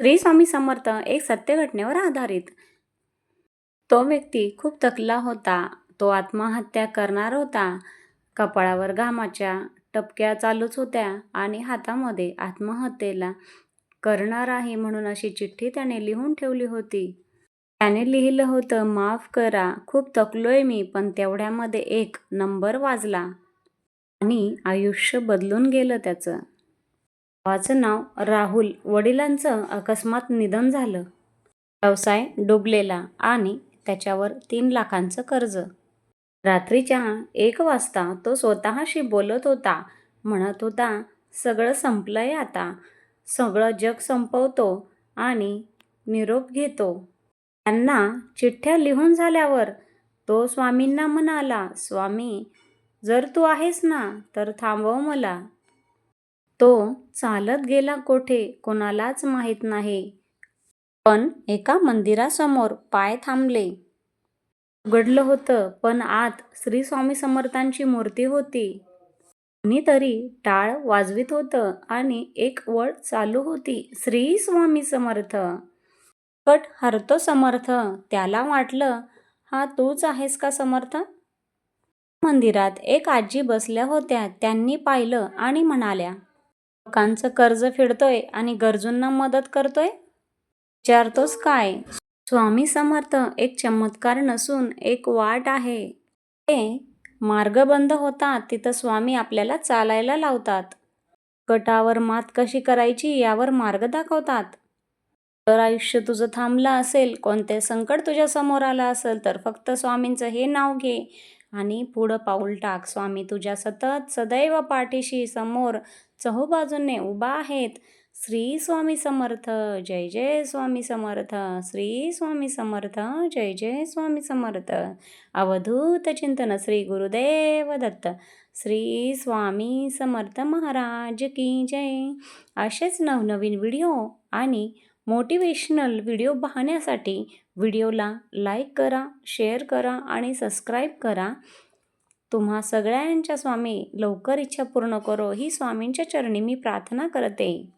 श्री स्वामी समर्थ एक सत्य घटनेवर आधारित. तो व्यक्ती खूप थकला होता. तो आत्महत्या करणार होता. कपाळावर घामाच्या टपक्या चालूच होत्या आणि हातामध्ये आत्महत्येला करणार आहे म्हणून अशी चिठ्ठी त्याने लिहून ठेवली होती. त्याने लिहिलं होतं माफ करा खूप थकलोय मी पण तेवढ्यामध्ये एक नंबर वाजला आणि आयुष्य बदलून गेलं त्याचं. भावाचं नाव राहुल. वडिलांचं अकस्मात निधन झालं. व्यवसाय डुबलेला आणि त्याच्यावर तीन लाखांचं कर्ज. रात्रीच्या एक वाजता तो स्वतःशी बोलत होता. म्हणत होता सगळं संपलंय आता. सगळं जग संपवतो आणि निरोप घेतो. त्यांना चिठ्ठ्या लिहून झाल्यावर तो स्वामींना म्हणाला स्वामी जर तू आहेस ना तर थांबव मला. तो चालत गेला कोठे कोणालाच माहीत नाही. पण एका मंदिरासमोर पाय थांबले. उघडलं होतं पण आत श्री स्वामी समर्थांची मूर्ती होती. कोणीतरी टाळ वाजवित होतं आणि एक वळ चालू होती श्री स्वामी समर्थ. कट हरतो समर्थ त्याला वाटलं हा तूच आहेस का समर्थ? मंदिरात एक आजी बसल्या होत्या त्यांनी पाहिलं आणि म्हणाल्या लोकांचं कर्ज फेडतोय आणि गरजूंना मदत करतोय? विचारतोस काय? स्वामी समर्थ एक चमत्कार नसून एक वाट आहे. ते मार्ग बंद होतात तिथं स्वामी आपल्याला चालायला लावतात. कटावर मात कशी करायची यावर मार्ग दाखवतात. जर आयुष्य तुझं थांबलं असेल कोणते संकट तुझ्या समोर आलं असेल तर फक्त स्वामींचं हे नाव घे. आणि पुढं पाऊल टाक. स्वामी तुझ्या सतत सदैव पाठीशी समोर चहूबाजूने उभा आहेत. श्री स्वामी समर्थ जय जय स्वामी समर्थ. श्री स्वामी समर्थ जय जय स्वामी समर्थ. अवधूत चिंतन श्री गुरुदेव दत्त. श्री स्वामी समर्थ महाराज की जय. असेच नवनवीन व्हिडिओ आणि मोटिवेशनल व्हिडिओ पाहण्यासाठी व्हिडिओला लाईक करा शेअर करा आणि सबस्क्राईब करा. तुम्हा सगळ्यांच्या स्वामी लवकर इच्छा पूर्ण करो. ही स्वामींच्या चरणी मी प्रार्थना करते.